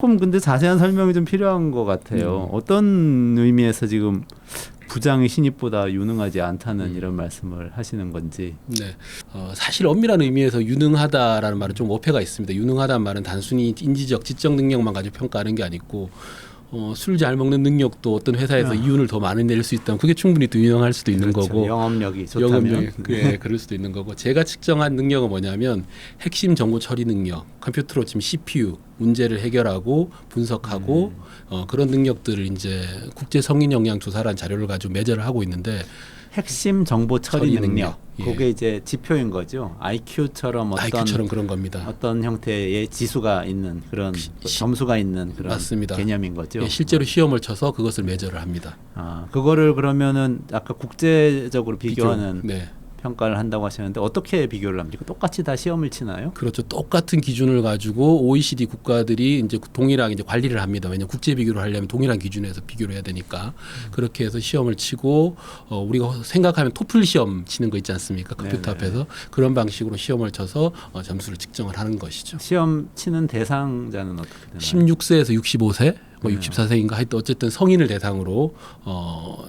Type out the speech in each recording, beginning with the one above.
조금 근데 자세한 설명이 좀 필요한 것 같아요. 음. 어떤 의미에서 지금 부장이 신입보다 유능하지 않다는 음. 이런 말씀을 하시는 건지. 네, 어, 사실 엄밀한 의미에서 유능하다라는 말은 좀 어폐가 있습니다. 유능하다는 말은 단순히 인지적, 지적 능력만 가지고 평가하는 게 아니고 어, 술 잘 먹는 능력도 어떤 회사에서 아. 이윤을 더 많이 낼 수 있다면 그게 충분히 또 유능할 수도 있는 그렇죠. 거고 영업력이 좋다면. 네. 영업력이 예, 그럴 수도 있는 거고 제가 측정한 능력은 뭐냐면 핵심 정보 처리 능력 컴퓨터로 지금 CPU 문제를 해결하고 분석하고 음. 어, 그런 능력들을 이제 국제 성인 역량 조사라는 자료를 가지고 매제를 하고 있는데 핵심 정보 처리, 처리 능력. 능력. 예. 그게 이제 지표인 거죠. IQ처럼 어떤 IQ처럼 그런 겁니다. 어떤 형태의 지수가 있는 그런 시- 점수가 있는 그런 맞습니다. 개념인 거죠. 예, 실제로 시험을 쳐서 그것을 매저를 합니다. 아, 그거를 그러면은 아까 국제적으로 비교하는 비교. 네. 평가를 한다고 하셨는데 어떻게 비교를 합니까? 똑같이 다 시험을 치나요? 그렇죠. 똑같은 기준을 가지고 OECD 국가들이 이제 동일하게 이제 관리를 합니다. 왜냐하면 국제 비교를 하려면 동일한 기준에서 비교를 해야 되니까 그렇게 해서 시험을 치고 어, 우리가 생각하면 토플 시험 치는 거 있지 않습니까? 컴퓨터 네네. 앞에서 그런 방식으로 시험을 쳐서 어, 점수를 측정을 하는 것이죠. 시험 치는 대상자는 어떻게 되나요? 16세에서 65세, 뭐 네. 64세인가 하여튼 어쨌든 성인을 대상으로 어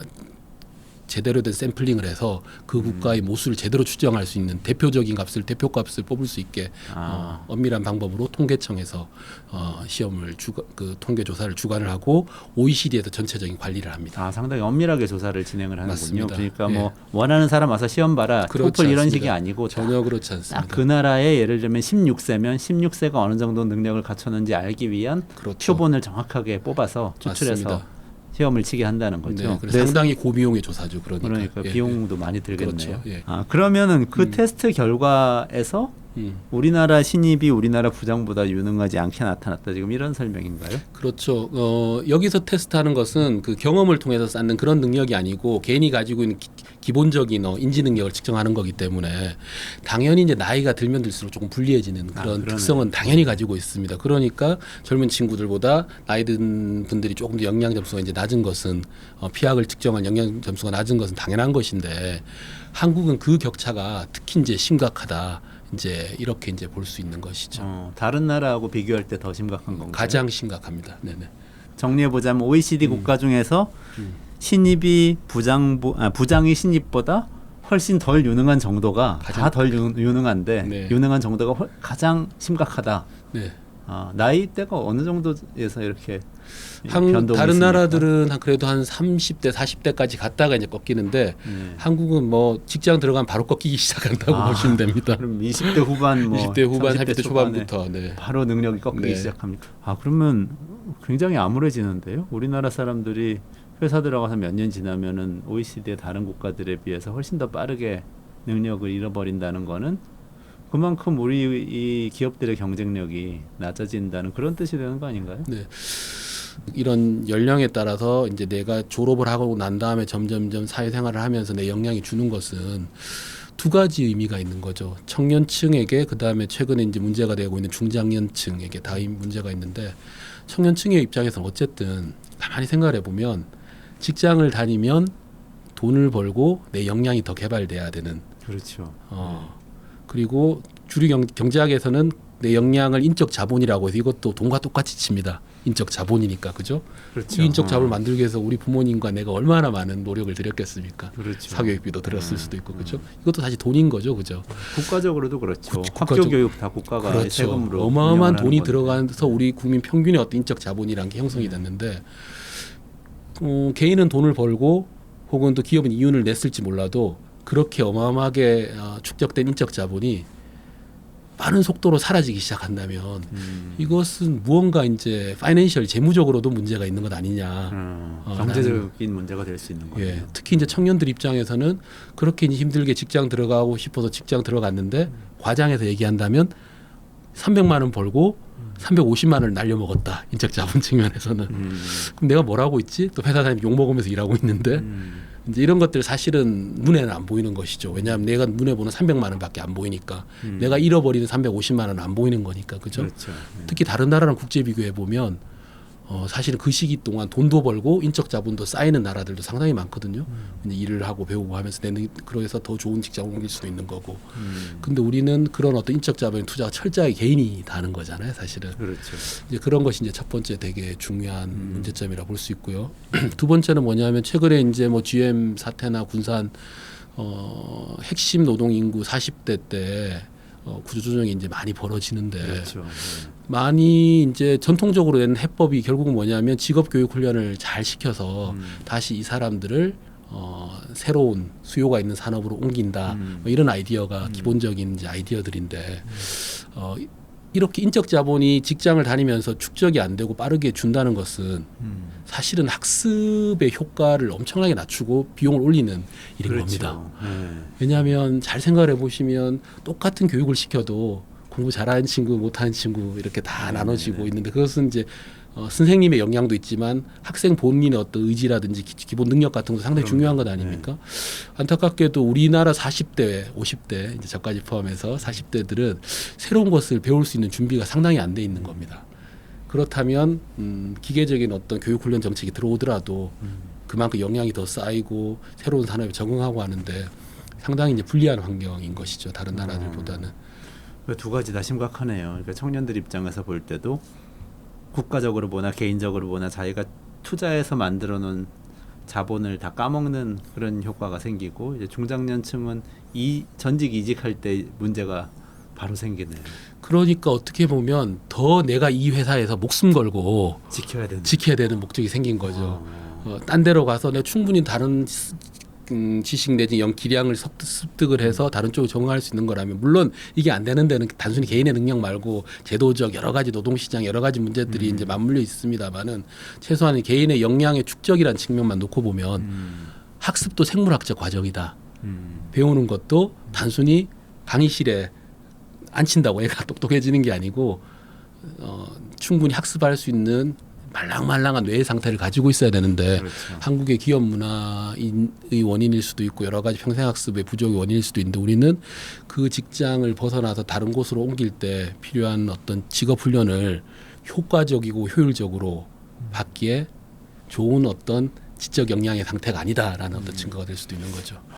제대로 된 샘플링을 해서 음. 그 국가의 모수를 제대로 추정할 수 있는 대표적인 값을 대표 값을 뽑을 수 있게 아. 어, 엄밀한 방법으로 통계청에서 어, 시험을 주그 통계 조사를 주관을 하고 OECD에서 전체적인 관리를 합니다. 아, 상당히 엄밀하게 조사를 진행을 하는군요. 맞습니다. 그러니까 예. 뭐 원하는 사람 와서 시험 봐라. 토플 이런 않습니다. 식이 아니고 전혀 그렇지 않습니다. 딱그 나라의 예를 들면 16세면 16세가 어느 정도 능력을 갖췄는지 알기 위한 그렇죠. 표본을 정확하게 뽑아서 추출해서 맞습니다. 시험을 치게 한다는 거죠. 네, 그래서 상당히 고비용의 조사죠. 그러니까, 그러니까 예, 비용도 많이 들겠네요. 그렇죠. 예. 아, 그러면은 그 음. 테스트 결과에서 예. 음. 우리나라 신입이 우리나라 부장보다 유능하지 않게 나타났다. 지금 이런 설명인가요? 그렇죠. 어, 여기서 테스트하는 것은 그 경험을 통해서 쌓는 그런 능력이 아니고 개인이 가지고 있는 기, 본적인 어, 인지 능력을 측정하는 거기 때문에 당연히 이제 나이가 들면 들수록 조금 불리해지는 아, 그런 그러네. 특성은 당연히 가지고 있습니다. 그러니까 젊은 친구들보다 나이 든 분들이 조금 더 영양 점수가 이제 낮은 것은 어, 피학을 측정한 영양 점수가 낮은 것은 당연한 것인데 한국은 그 격차가 특히 이제 심각하다. 이제 이렇게 이제 볼 수 있는 것이죠. 어, 다른 나라하고 비교할 때 더 심각한 건가요? 가장 심각합니다. 네네. 정리해 보자면 OECD 음. 국가 중에서 음. 신입이 부장보 아, 부장이 신입보다 훨씬 덜 유능한 정도가 다 덜 유능한데 네. 유능한 정도가 훨- 가장 심각하다. 네. 아, 나이대가 어느 정도에서 이렇게 한, 변동이 다른 있습니까? 나라들은 한 그래도 한 30대, 40대까지 갔다가 이제 꺾이는데 네. 한국은 뭐 직장 들어가면 바로 꺾이기 시작한다고 아, 보시면 됩니다. 그럼 20대 후반 뭐 20대 후반, 30대 30대 초반에 초반부터 네. 바로 능력이 꺾이기 네. 시작합니까? 아 그러면 굉장히 암울해지는데요. 우리나라 사람들이 회사 들어가서 몇 년 지나면은 OECD의 다른 국가들에 비해서 훨씬 더 빠르게 능력을 잃어버린다는 거는 그만큼 우리 이 기업들의 경쟁력이 낮아진다는 그런 뜻이 되는 거 아닌가요? 네. 이런 연령에 따라서 이제 내가 졸업을 하고 난 다음에 점점점 사회생활을 하면서 내 역량이 주는 것은 두 가지 의미가 있는 거죠. 청년층에게 그 다음에 최근에 이제 문제가 되고 있는 중장년층에게 다이 문제가 있는데 청년층의 입장에서는 어쨌든 가만히 생각을 해 보면 직장을 다니면 돈을 벌고 내 역량이 더 개발돼야 되는 그렇죠. 어. 그리고 주류 경, 경제학에서는 내 역량을 인적 자본이라고 해서 이것도 돈과 똑같이 칩니다. 인적 자본이니까 그죠? 그렇죠. 이 인적 자본을 어. 만들기 위해서 우리 부모님과 내가 얼마나 많은 노력을 들였겠습니까? 그렇죠. 사교육비도 들었을 음, 수도 있고 그죠? 이것도 사실 돈인 거죠, 그죠? 국가적으로도 그렇죠. 국- 학교 국가적- 교육 다 국가가 그렇죠. 세금으로 어마어마한 돈이 하는 들어가서 우리 국민 평균의 어떤 인적 자본이라는 게 형성이 음. 됐는데 어, 개인은 돈을 벌고 혹은 또 기업은 이윤을 냈을지 몰라도 그렇게 어마어마하게 어, 축적된 인적 자본이 빠른 속도로 사라지기 시작한다면 음. 이것은 무언가 이제 파이낸셜 재무적으로도 문제가 있는 것 아니냐. 음, 어, 경제적인 문제가 될 수 있는 거예요. 예, 특히 이제 청년들 입장에서는 그렇게 힘들게 직장 들어가고 싶어서 직장 들어갔는데 과장해서 얘기한다면 300만 원 벌고 350만 원을 날려 먹었다 인적 자본 측면에서는 음. 그럼 내가 뭘 하고 있지 또 회사 다니면 욕 먹으면서 일하고 있는데 음. 이제 이런 것들 사실은 눈에는 안 보이는 것이죠 왜냐하면 내가 눈에 보는 300만 원밖에 안 보이니까 음. 내가 잃어버리는 350만 원은 안 보이는 거니까 그죠 그렇죠. 네. 특히 다른 나라랑 국제 비교해 보면 어, 사실은 그 시기 동안 돈도 벌고 인적 자본도 쌓이는 나라들도 상당히 많거든요. 이제 일을 하고 배우고 하면서 내는 그래서 더 좋은 직장을 옮길 수도 있는 거고. 음. 근데 우리는 그런 어떤 인적 자본 투자가 철저하게 개인이 다 하는 거잖아요, 사실은. 그렇죠. 이제 그런 것이 이제 첫 번째 되게 중요한 음. 문제점이라 볼 수 있고요. 두 번째는 뭐냐면 최근에 이제 뭐 GM 사태나 군산 어 핵심 노동 인구 40대 때 어, 구조조정이 이제 많이 벌어지는데 그렇죠. 네. 많이 이제 전통적으로 낸 해법이 결국은 뭐냐면 직업 교육 훈련을 잘 시켜서 음. 다시 이 사람들을 어, 새로운 수요가 있는 산업으로 옮긴다 음. 뭐 이런 아이디어가 음. 기본적인 이제 아이디어들인데 어, 이렇게 인적 자본이 직장을 다니면서 축적이 안 되고 빠르게 준다는 것은 음. 사실은 학습의 효과를 엄청나게 낮추고 비용을 올리는 일인 그렇죠. 겁니다. 네. 왜냐하면 잘 생각을 해보시면 똑같은 교육을 시켜도 공부 잘하는 친구, 못하는 친구 이렇게 다 네, 나눠지고 네, 네. 있는데 그것은 이제 어, 선생님의 영향도 있지만 학생 본인의 어떤 의지라든지 기, 기본 능력 같은 것도 상당히 그럼요. 중요한 것 아닙니까? 안타깝게도 우리나라 40대, 50대 이제 저까지 포함해서 40대들은 새로운 것을 배울 수 있는 준비가 상당히 안 돼 있는 겁니다. 그렇다면 음, 기계적인 어떤 교육 훈련 정책이 들어오더라도 음. 그만큼 영향이 더 쌓이고 새로운 산업에 적응하고 하는데 상당히 이제 불리한 환경인 것이죠. 다른 나라들보다는. 그두 가지 다 심각하네요. 그러니까 청년들 입장에서 볼 때도 국가적으로 보나 개인적으로 보나 자기가 투자해서 만들어 놓은 자본을 다 까먹는 그런 효과가 생기고 이제 중장년층은 이 전직 이직할 때 문제가 바로 생기네요. 그러니까 어떻게 보면 더 내가 이 회사에서 목숨 걸고 지켜야 되는. 지켜야 되는 목적이 생긴 거죠. 어. 어, 딴 데로 가서 내가 충분히 다른 스- 음, 지식 내지 영 기량을 습득, 습득을 해서 다른 쪽으로 적응할 수 있는 거라면 물론 이게 안 되는 데는 단순히 개인의 능력 말고 제도적 여러 가지 노동시장 여러 가지 문제들이 음. 이제 맞물려 있습니다만은 최소한 개인의 역량의 축적이라는 측면만 놓고 보면 음. 학습도 생물학적 과정이다. 음. 배우는 것도 단순히 강의실에 앉힌다고 애가 똑똑해지는 게 아니고 어, 충분히 학습할 수 있는 말랑말랑한 뇌의 상태를 가지고 있어야 되는데 그렇죠. 한국의 기업 문화의 원인일 수도 있고 여러 가지 평생학습의 부족의 원인일 수도 있는데 우리는 그 직장을 벗어나서 다른 곳으로 옮길 때 필요한 어떤 직업 훈련을 효과적이고 효율적으로 받기에 좋은 어떤 지적 역량의 상태가 아니다라는 어떤 증거가 될 수도 있는 거죠.